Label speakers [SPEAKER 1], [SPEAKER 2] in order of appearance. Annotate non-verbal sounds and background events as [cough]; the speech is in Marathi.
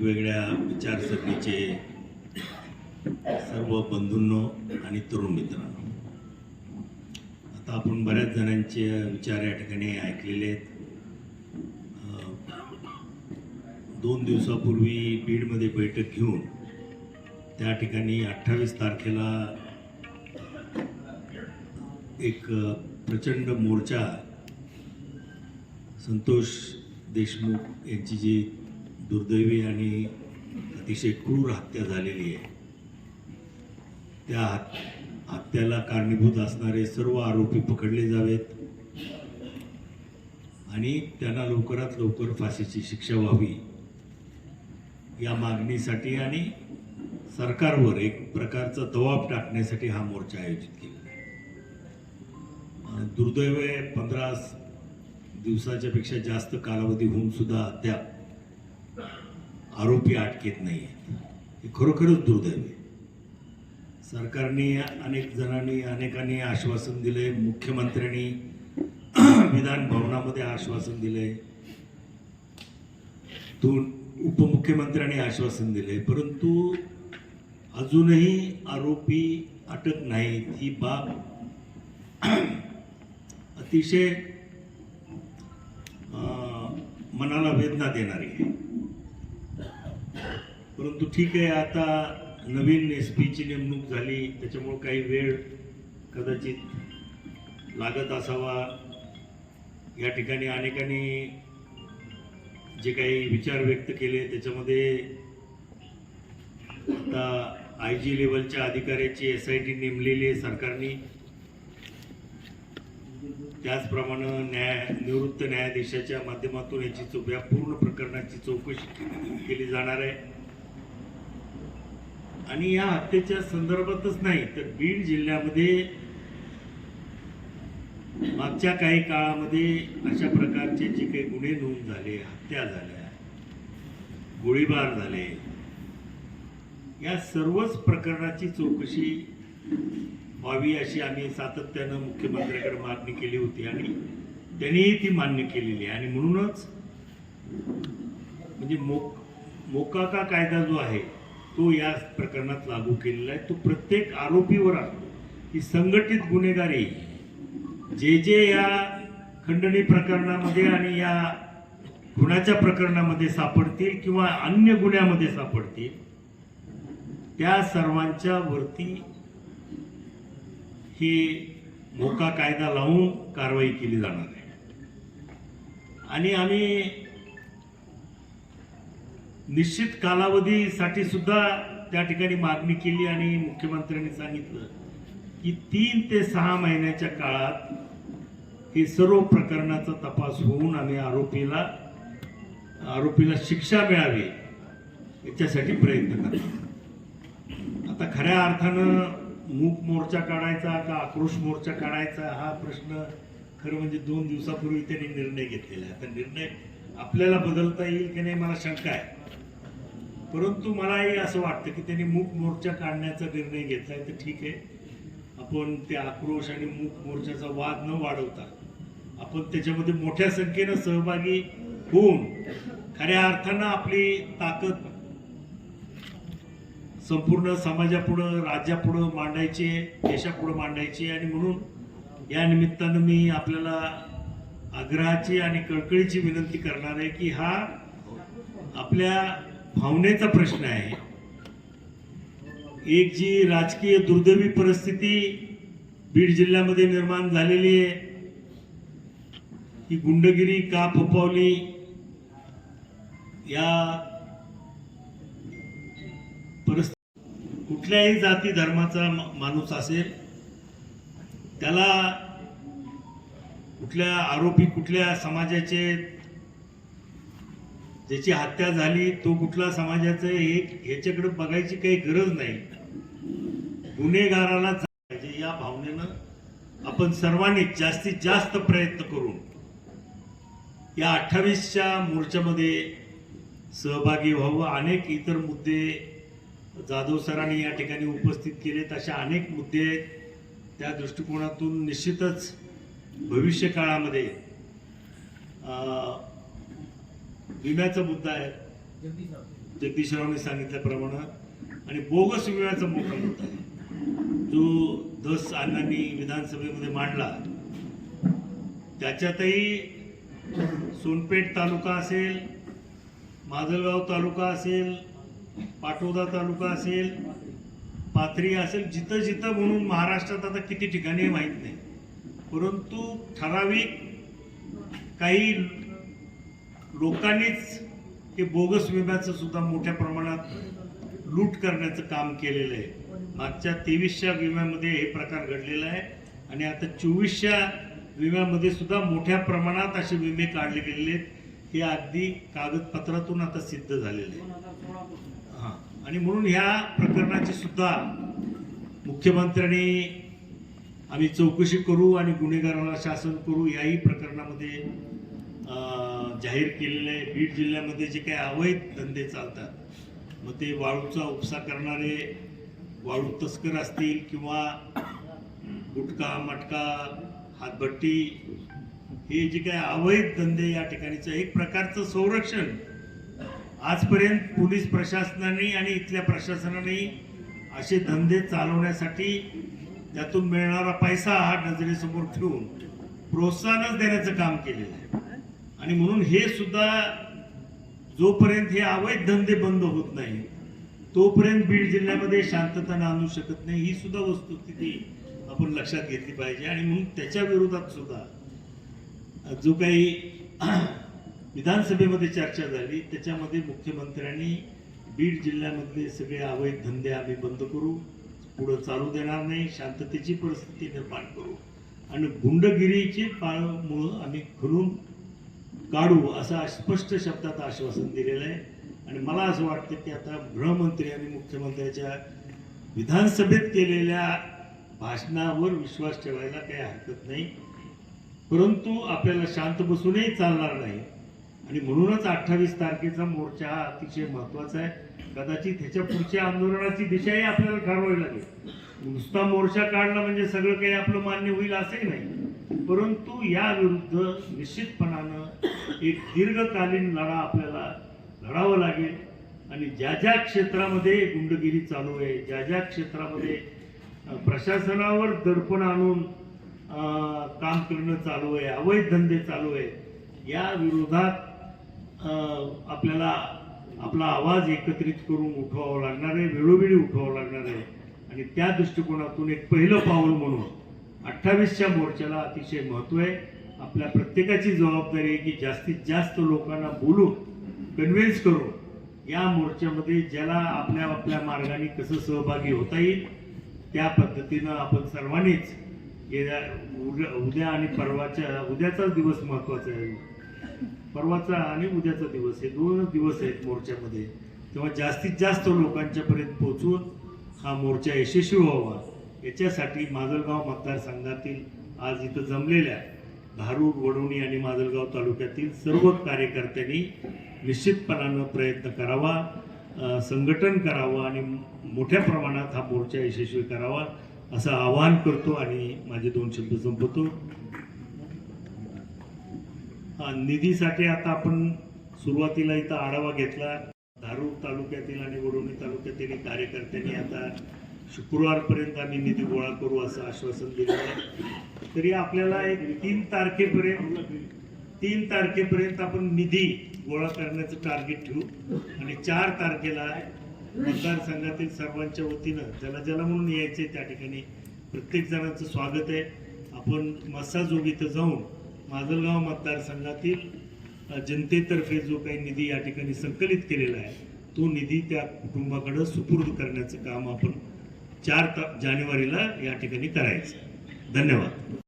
[SPEAKER 1] वेगवेगळ्या विचारसरणीचे सर्व बंधूंनो आणि तरुण मित्रांनो. आता आपण बऱ्याच जणांचे विचार या ठिकाणी ऐकलेले आहेत. दोन दिवसापूर्वी बीडमध्ये बैठक घेऊन त्या ठिकाणी अठ्ठावीस तारखेला एक प्रचंड मोर्चा संतोष देशमुख यांची जी दुर्दैवी आणि अतिशय क्रूर हत्या झालेली आहे. त्या हत्याला कारणीभूत असणारे सर्व आरोपी पकडले जावेत आणि त्यांना लवकरात लवकर फाशीची शिक्षा व्हावी या मागणीसाठी आणि सरकारवर एक प्रकारचा दबाव टाकण्यासाठी हा मोर्चा आयोजित केला. दुर्दैव पंधरा दिवसाच्या पेक्षा जास्त कालावधी होऊन सुद्धा अद्याप आरोपी अटकेत नाही आहेत हे खरोखरच दुर्दैव आहे. सरकारने अनेक जणांनी अनेकांनी आश्वासन दिले मुख्यमंत्र्यांनी [clears throat] विधान भवनामध्ये आश्वासन दिले तो उपमुख्यमंत्र्यांनी आश्वासन दिले परंतु अजूनही आरोपी अटक नाहीत. ही बाब [clears throat] अतिशय मनाला वेदना देणारी आहे. परंतु ठीक आहे आता नवीन एस पीची नेमणूक झाली त्याच्यामुळं काही वेळ कदाचित लागत असावा. या ठिकाणी अनेकांनी जे काही विचार व्यक्त केले त्याच्यामध्ये आता आय जी लेवलच्या अधिकाऱ्याची एस आय टी नेमलेली आहे सरकारने. त्याचप्रमाणे न्याय निवृत्त न्यायाधीशाच्या माध्यमातून याची चौ या पूर्ण प्रकरणाची चौकशी केली जाणार आहे. आणि या हत्येच्या संदर्भातच नाही तर बीड जिल्ह्यामध्ये मागच्या काही काळामध्ये अशा प्रकारचे जे काही गुन्हे नोंद झाले हत्या झाल्या गोळीबार झाले या सर्वच प्रकरणाची चौकशी व्हावी अशी आम्ही सातत्यानं मुख्यमंत्र्याकडे मागणी केली होती आणि त्यांनीही ती मान्य केलेली आहे. आणि म्हणूनच म्हणजे मोक मोकाका कायदा जो आहे तो या प्रकरणात लागू केलेला आहे. तो प्रत्येक आरोपीवर असतो. की संघटित गुन्हेगारी जे जे या खंडणी प्रकरणामध्ये आणि या गुन्ह्याच्या प्रकरणामध्ये सापडतील किंवा अन्य गुन्ह्यामध्ये सापडतील त्या सर्वांच्या वरती हे मोका कायदा लावून कारवाई केली जाणार आहे. आणि आम्ही निश्चित कालावधीसाठी सुद्धा त्या ठिकाणी मागणी केली आणि मुख्यमंत्र्यांनी सांगितलं की तीन ते सहा महिन्याच्या काळात हे सर्व प्रकरणाचा तपास होऊन आम्ही आरोपीला आरोपीला शिक्षा मिळावी याच्यासाठी प्रयत्न करतो. आता खऱ्या अर्थानं मूक मोर्चा काढायचा का आक्रोश मोर्चा काढायचा हा प्रश्न खरं म्हणजे दोन दिवसापूर्वी त्यांनी निर्णय घेतलेला आहे. आता निर्णय आपल्याला बदलता येईल की नाही मला शंका आहे. परंतु मलाही असं वाटतं की त्यांनी मूक मोर्चा काढण्याचा निर्णय घेतलाय तर ठीक आहे. आपण ते आक्रोश आणि मूक मोर्चाचा वाद न वाढवता आपण त्याच्यामध्ये मोठ्या संख्येनं सहभागी होऊन खऱ्या अर्थानं आपली ताकद संपूर्ण समाजापुढं राज्यापुढं मांडायची देशापुढं मांडायची आणि म्हणून या निमित्तानं मी आपल्याला आग्रहाची आणि कळकळीची विनंती करणार आहे की हा आपल्या भावनेचा प्रश्न आहे. एक जी राजकीय दुर्दैवी परिस्थिती बीड जिल्ह्यामध्ये निर्माण झालेली आहे. ही गुंडगिरी का फोफावली? या परिस्थिती कुठल्याही जाती धर्माचा माणूस असेल त्याला कुठल्या आरोपी कुठल्या समाजाचे ज्याची हत्या झाली तो कुठला समाजाचं एक ह्याच्याकडे बघायची काही गरज नाही. गुन्हेगाराला पाहिजे या भावनेनं आपण सर्वांनी जास्तीत जास्त प्रयत्न करून या अठ्ठावीसच्या मोर्चामध्ये सहभागी व्हावं. अनेक इतर मुद्दे जाधव सरांनी या ठिकाणी उपस्थित केलेत. अशा अनेक मुद्दे आहेत. त्या दृष्टिकोनातून निश्चितच भविष्य काळामध्ये विम्याचा मुद्दा आहे. जगदीशरावने सांगितल्याप्रमाणे आणि बोगस विम्याचा मोठा मुद्दा आहे. जो दस अण्णांनी विधानसभेमध्ये मांडला त्याच्यातही सोनपेठ तालुका असेल माजलगाव तालुका असेल पाटोदा तालुका असेल पाथरी असेल जिथं जिथं म्हणून महाराष्ट्रात आता किती ठिकाणी माहीत नाही. परंतु ठराविक काही लोकांनीच हे बोगस विम्याचं सुद्धा मोठ्या प्रमाणात लूट करण्याचं काम केलेलं आहे. मागच्या तेवीसच्या विम्यामध्ये हे प्रकार घडलेला आहे आणि आता चोवीसच्या विम्यामध्ये सुद्धा मोठ्या प्रमाणात असे विमे काढले गेलेले आहेत. हे अगदी कागदपत्रातून आता सिद्ध झालेले आहे हां. आणि म्हणून ह्या प्रकरणाची सुद्धा मुख्यमंत्र्यांनी आम्ही चौकशी करू आणि गुन्हेगाराला शासन करू याही प्रकरणामध्ये जाहीर केलेलं आहे. बीड जिल्ह्यामध्ये जे काही अवैध धंदे चालतात मग ते वाळूचा उपसा करणारे वाळू तस्कर असतील किंवा गुटखा मटका हातभट्टी हे जे काही अवैध धंदे या ठिकाणीचं एक प्रकारचं संरक्षण आजपर्यंत पोलीस प्रशासनाने आणि इथल्या प्रशासनाने असे धंदे चालवण्यासाठी त्यातून मिळणारा पैसा हा नजरेसमोर ठेवून प्रोत्साहनच देण्याचं काम केलेलं आहे. आणि म्हणून हे सुद्धा जोपर्यंत हे अवैध धंदे बंद होत नाही तोपर्यंत बीड जिल्ह्यामध्ये शांतता आणू शकत नाही ही सुद्धा वस्तुस्थिती आपण लक्षात घेतली पाहिजे. आणि म्हणून त्याच्या विरोधात सुद्धा जो काही [clears throat] विधानसभेमध्ये चर्चा झाली त्याच्यामध्ये मुख्यमंत्र्यांनी बीड जिल्ह्यामधले सगळे अवैध धंदे आम्ही बंद करू पुढं चालू देणार नाही शांततेची परिस्थिती निर्माण करू. आणि गुंडगिरीची पाळमुळं आम्ही खुलून काढू असं स्पष्ट शब्दात आश्वासन दिलेलं आहे. आणि मला असं वाटतं की आता गृहमंत्री आणि मुख्यमंत्र्याच्या विधानसभेत केलेल्या भाषणावर विश्वास ठेवायला काही हरकत नाही. परंतु आपल्याला शांत बसूनही चालणार नाही. आणि म्हणूनच अठ्ठावीस तारखेचा मोर्चा हा अतिशय महत्त्वाचा आहे. कदाचित ह्याच्या पुढच्या आंदोलनाची दिशाही आपल्याला ठरवावी लागेल. नुसता मोर्चा काढला म्हणजे सगळं काही आपलं मान्य होईल असंही नाही. परंतु या विरुद्ध निश्चितपणानं एक दीर्घकालीन लढा आपल्याला लढावं लागेल. आणि ज्या ज्या क्षेत्रामध्ये गुंडगिरी चालू आहे ज्या ज्या क्षेत्रामध्ये प्रशासनावर दडपण आणून काम करणं चालू आहे अवैध धंदे चालू आहे या विरोधात आपल्याला आपला आवाज एकत्रित करून उठवावा लागणार आहे वेळोवेळी उठवावं लागणार आहे. आणि त्या दृष्टिकोनातून एक पहिलं पाऊल म्हणून अठ्ठावीसच्या मोर्चाला अतिशय महत्त्व आहे. आपल्या प्रत्येकाची जबाबदारी आहे की जास्तीत जास्त लोकांना बोलून कन्व्हिन्स करून या मोर्चामध्ये ज्याला आपल्या आपल्या मार्गाने कसं सहभागी होता येईल त्या पद्धतीनं आपण सर्वांनीच येत्या उद्या उद्या आणि परवाच्या उद्याचाच दिवस महत्त्वाचा आहे. परवाचा आणि उद्याचा दिवस हे दोनच दिवस आहेत मोर्चामध्ये. तेव्हा जास्तीत जास्त लोकांच्यापर्यंत पोचून पोहोचून हा मोर्चा यशस्वी व्हावा. याच्यासाठी माजलगाव मतदारसंघातील आज इथं जमलेल्या धारूर वडोणी आणि माजलगाव तालुक्यातील सर्व कार्यकर्त्यांनी निश्चितपणानं प्रयत्न करावा संघटन करावं आणि मोठ्या प्रमाणात हा मोर्चा यशस्वी करावा असं आवाहन करतो आणि माझे दोन शब्द संपवतो. निधीसाठी आता आपण सुरुवातीला इथं आढावा घेतला. धारूर तालुक्यातील आणि वडवणी तालुक्यातील कार्यकर्त्यांनी आता शुक्रवारपर्यंत आम्ही निधी गोळा करू असं आश्वासन दिलं आहे. तरी आपल्याला एक तीन तारखेपर्यंत तीन तारखेपर्यंत आपण निधी गोळा करण्याचं टार्गेट ठेवू. आणि चार तारखेला मतदारसंघातील सर्वांच्या वतीनं ज्याला ज्याला म्हणून यायचे त्या ठिकाणी. प्रत्येक जणांचं स्वागत आहे. आपण मसाजोग इथं जाऊन माजलगाव मतदारसंघातील जनतेतर्फे जो काही निधी या ठिकाणी संकलित केलेला आहे तो निधी त्या कुटुंबाकडं सुपूर्द करण्याचं काम आपण चार जानेवारीला या ठिकाणी करायचं. धन्यवाद.